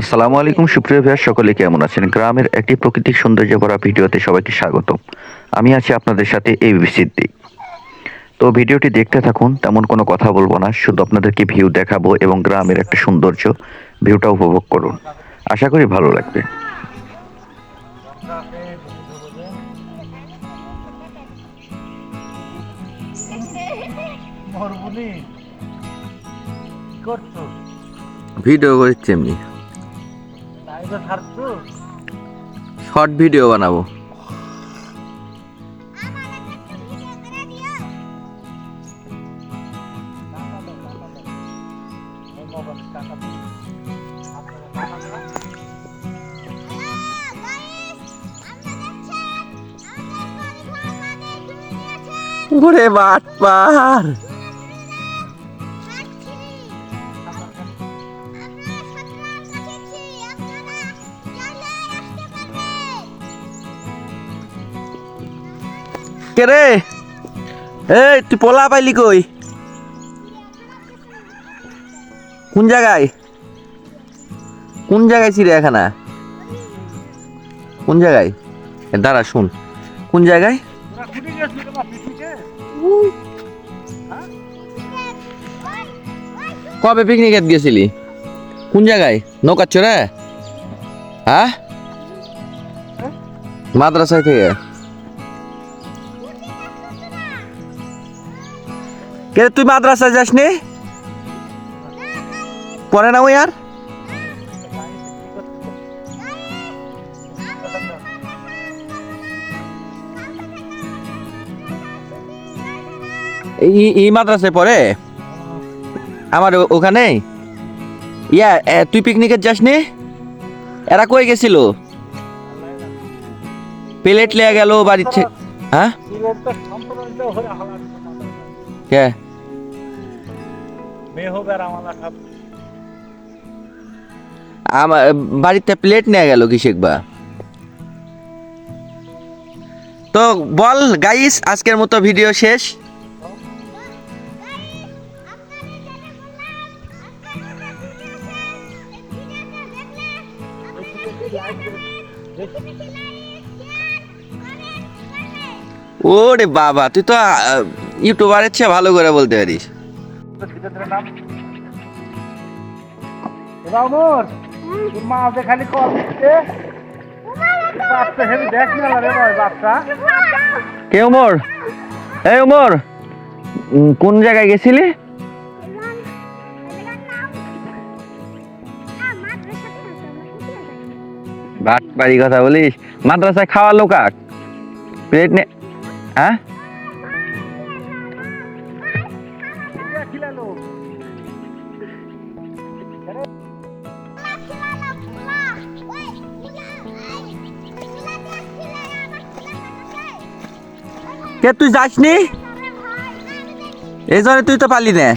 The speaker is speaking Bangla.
আসসালামু আলাইকুম সুপ্রিয় ভাইয়ার সকলে কেমন আছেন? গ্রামের একটি প্রাকৃতিক সৌন্দর্য ভরা ভিডিওতে সবাইকে স্বাগত। আমি আছি আপনাদের সাথে এই সিদ্দিক। তো ভিডিওটি দেখতে থাকুন তেমন কোনো কথা বলব না শুধু আপনাদেরকে ভিউ দেখাবো এবং গ্রামের একটা সৌন্দর্য ভিউটা উপভোগ করুন। আশা করি ভালো লাগবে। মরবুনি কি করছ? ভিডিও করছি এমনি। শর্ট ভিডিও বানাবো ঘুরে বাট পার কে রে? এই, তুই পোলা পাইলি কই? কোন জায়গায়? কোন জায়গায় চিড়িয়াখানা কোন জায়গায়? দাঁড়া, শুন। কোন জায়গায়? কবে পিকনিকে গেছিলি? কোন জায়গায়? নৌকা চড়ে? হ্যাঁ? মাদ্রাসায় থেকে? কে তুই মাদ্রাসায় যাসনি? পরে না ওই আর? ই মাদ্রাসায় পড়ে? আমার ওখানে? ইয়া তুই পিকনিকে যাসনি? এরা কই গেছিল? প্লেট লিয়ে গেল বাড়ির হ্যাঁ? হয়ে কে? মেহবের আমালা সব আমার বাড়িতে প্লেট নিয়ে গেল কি শিখবা তো বল গাইস আজকের মতো ভিডিও শেষ। ওরে বাবা, তুই তো ইউটিউবারের চেয়ে ভালো করে বলতে পারিস। কোন জায়গায় গেছিলি? ভাত বাড়ি কথা বলিস? মাদ্রাসায় খাওয়ালো কাক প্লেট নে হ্যাঁ? কে তুই যাসনি? এই জন্য তুই তো পালি না।